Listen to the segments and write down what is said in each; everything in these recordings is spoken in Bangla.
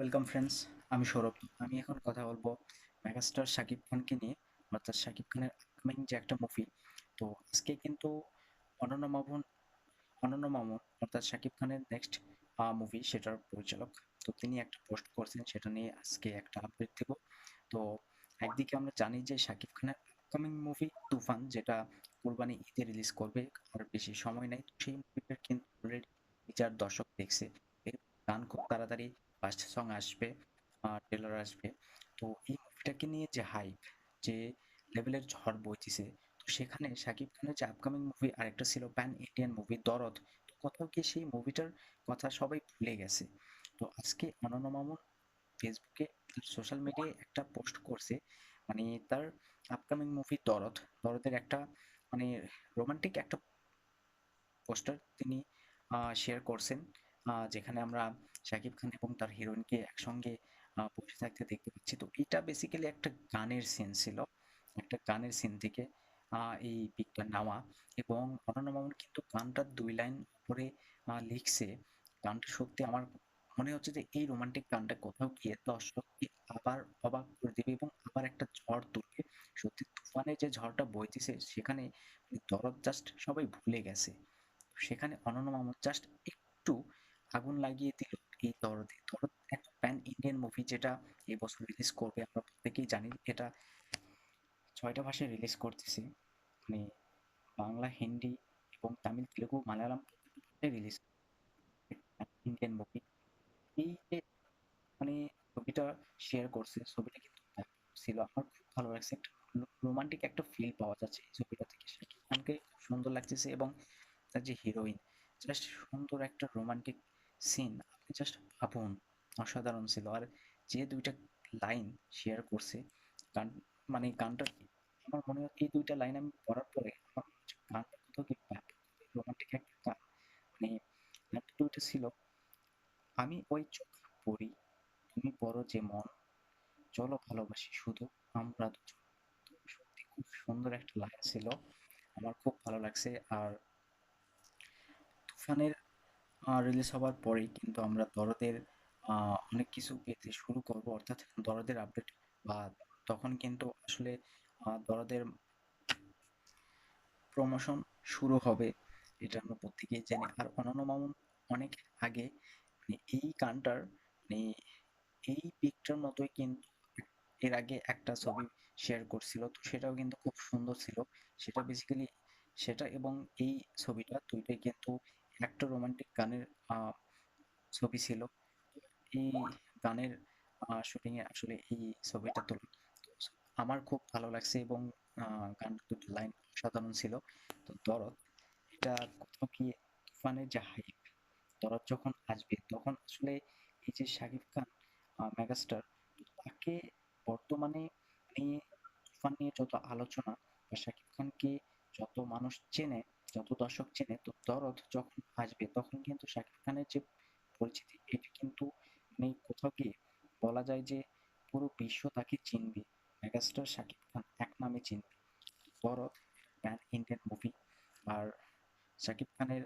ওয়েলকাম ফ্রেন্ডস আমি সৌরভ। আমি এখন কথা বলব মেগাস্টার শাকিব খানকে নিয়ে, অর্থাৎ শাকিব খানের আপকামিং যে একটা মুভি তো আজকে কিন্তু অনন্য মামুন অনন্য মামুন, অর্থাৎ শাকিব খানের নেক্সট মুভি সেটার পরিচালক। তো তিনি একটা পোস্ট করছেন, সেটা নিয়ে আজকে একটা আপডেট দেব। তো একদিকে আমরা জানি যে শাকিব খানের আপকামিং মুভি তুফান, যেটা কোরবানি ঈদে রিলিজ করবে, আর বেশি সময় নেই। সেই মুভিটার কিন্তু অলরেডি চার দর্শক দেখছে। গান খুব তাড়াতাড়ি ফার্স্ট সং আসবে ট্রেলার আসবে। তো এই মুভিটাকে নিয়ে যে হাইপ যে লেভেলের ঝড় বইতেছে, তো সেখানে শাকিব খানের যে আপকামিং মুভি আরেকটা ছিল প্যান ইন্ডিয়ান মুভি দরদ, তো কোথাও গিয়ে সেই মুভিটার কথা সবাই ভুলে গেছে। তো আজকে অনন্য মামুন ফেসবুকে সোশ্যাল মিডিয়ায় একটা পোস্ট করছে মানে তার আপকামিং মুভি দরদ। দরদের একটা মানে রোমান্টিক একটা পোস্টার তিনি শেয়ার করছেন। যেখানে আমরা শাকিব খান এবং তার হিরোইনকে একসঙ্গে বসে থাকতে দেখতে পাচ্ছি। তো এটা বেসিক্যালি একটা গানের সিন ছিল। একটা গানের সিন থেকে এই পিকটা নেওয়া এবং অনন্য মামুন কিন্তু গানটার দুই লাইন উপরে লিখছে, গানটা সত্যি আমার মনে হচ্ছে যে এই রোমান্টিক গানটা কোথাও গিয়ে দর্শককে আবার অবাক করে দেবে এবং আবার একটা ঝড় তুলবে। সত্যি তুফানে যে ঝড়টা বইতেছে, সেখানে দরদ জাস্ট সবাই ভুলে গেছে। সেখানে অনন্য মামুন জাস্ট একটু আগুন লাগিয়ে দিল এই দরদে। দরদ একটা প্যান ইন্ডিয়ান মুভি যেটা এই বছর রিলিজ করবে, আমরা প্রত্যেকেই জানি এটা ছয়টা ভাষায় রিলিজ করতেছে। মানে বাংলা, হিন্দি এবং Tamil, Telugu, Malayalam release Indian movie এই যে মানে ছবিটা শেয়ার করছে, ছবিটা কিন্তু ছিল। আমার খুব ভালো লাগছে। একটা রোমান্টিক একটা ফিল পাওয়া যাচ্ছে এই ছবিটা থেকে। খানকে খুব সুন্দর লাগতেছে এবং তার যে হিরোইন জাস্ট সুন্দর একটা রোমান্টিক সিন জাস্ট ভাবুন, অসাধারণ ছিল। আর যে দুইটা লাইন শেয়ার করছে, গান মানে গানটা আমার মনে হয় এই দুইটা লাইন আমি পড়ার পরে আমার গানটা কি রোমান্টিক একটা গান। মানে গানটা দুইটা ছিল। আমি ওই চোখ পড়ি, তুমি বড় যে মন, চলো ভালোবাসি শুধু আমরা সত্যি খুব সুন্দর একটা লাইন ছিল, আমার খুব ভালো লাগছে। আর তুফানের রিলিজ হওয়ার পরেই কিন্তু আমরা দরদের অনেক কিছু পেতে শুরু করব। অর্থাৎ দরদের আপডেট বা তখন কিন্তু আসলে দরদের প্রমোশন শুরু হবে, এটা আমরা প্রত্যেকেই জানি। আর অনন্য মামুন অনেক আগে মানে এই গানটার মানে এই পিকটার মতোই কিন্তু এর আগে একটা ছবি শেয়ার করছিল। তো সেটাও কিন্তু খুব সুন্দর ছিল। সেটা বেসিক্যালি সেটা এবং এই ছবিটা দুইটাই কিন্তু একটা রোমান্টিক গানের ছবি ছিল। এই গানের শুটিং এ আসলে এই ছবিটা তোলা। আমার খুব ভালো লাগছে এবং গানটা দুটো লাইন অসাধারণ ছিল। তো দরদ, এটা কোথাও গিয়ে তুফানের যে হাইপ দরদ যখন আসবে, তখন আসলে এই যে শাকিব খান মেগাস্টার তাকে বর্তমানে নিয়ে, তুফান নিয়ে যত আলোচনা বা শাকিব খানকে যত মানুষ চেনে যত দর্শক চেনে তো দরদ যখন আসবে, তখন কিন্তু শাকিব খানের যে পরিচিতি, এটা কিন্তু মানে কোথাও গিয়ে। বলা যায় যে পুরো বিশ্ব তাকে চিনবে। মেগাস্টার শাকিব খান এক নামে চিনবে। Dorod pan Indian movie. আর শাকিব খানের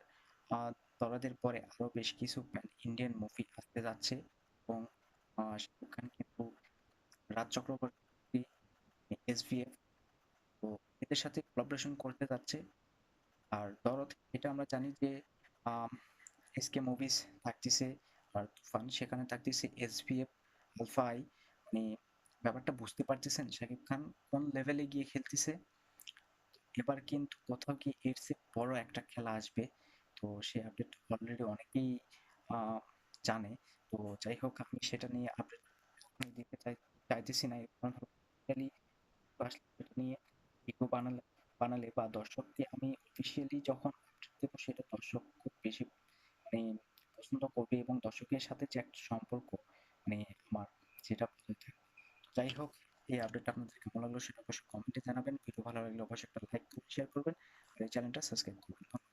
দরদের পরে আরও বেশ কিছু প্যান ইন্ডিয়ান মুভি আসতে যাচ্ছে এবং শাকিব খান কিন্তু রাজ চক্রবর্তী এসভিএফ তো এদের সাথে কোলাবোরেশন করতে যাচ্ছে। আর দরদ এটা আমরা জানি যে এসকে মুভিজ থাকতেছে, আর তুফান সেখানে থাকতেছে এসভিএফ আলফা আই মানে ব্যাপারটা বুঝতে পারতেছেন শাকিব খান কোন লেভেলে গিয়ে খেলতেছে? এবার কিন্তু কোথাও কি এর চেয়ে বড় একটা খেলা আসবে, তো সেই আপডেট অলরেডি অনেকেই জানে, তো যাই হোক আমি সেটা নিয়ে আপডেট দিতে চাই, চাইতেছি না কারণ নিয়ে ভিডিও বানালে বানালে বা দর্শককে আমি অফিসিয়ালি যখন দেবো সেটা দর্শক খুব বেশি মানে পছন্দ করবে এবং দর্শকের সাথে যে একটা সম্পর্ক মানে আমার যেটা যাই হোক, এই আপডেটটা আপনাদের কেমন লাগল সেটা অবশ্যই কমেন্টে জানাবেন। ভিডিও ভালো লাগলে অবশ্যই একটা লাইক শেয়ার করবেন, আর এই চ্যানেলটা সাবস্ক্রাইব করবেন।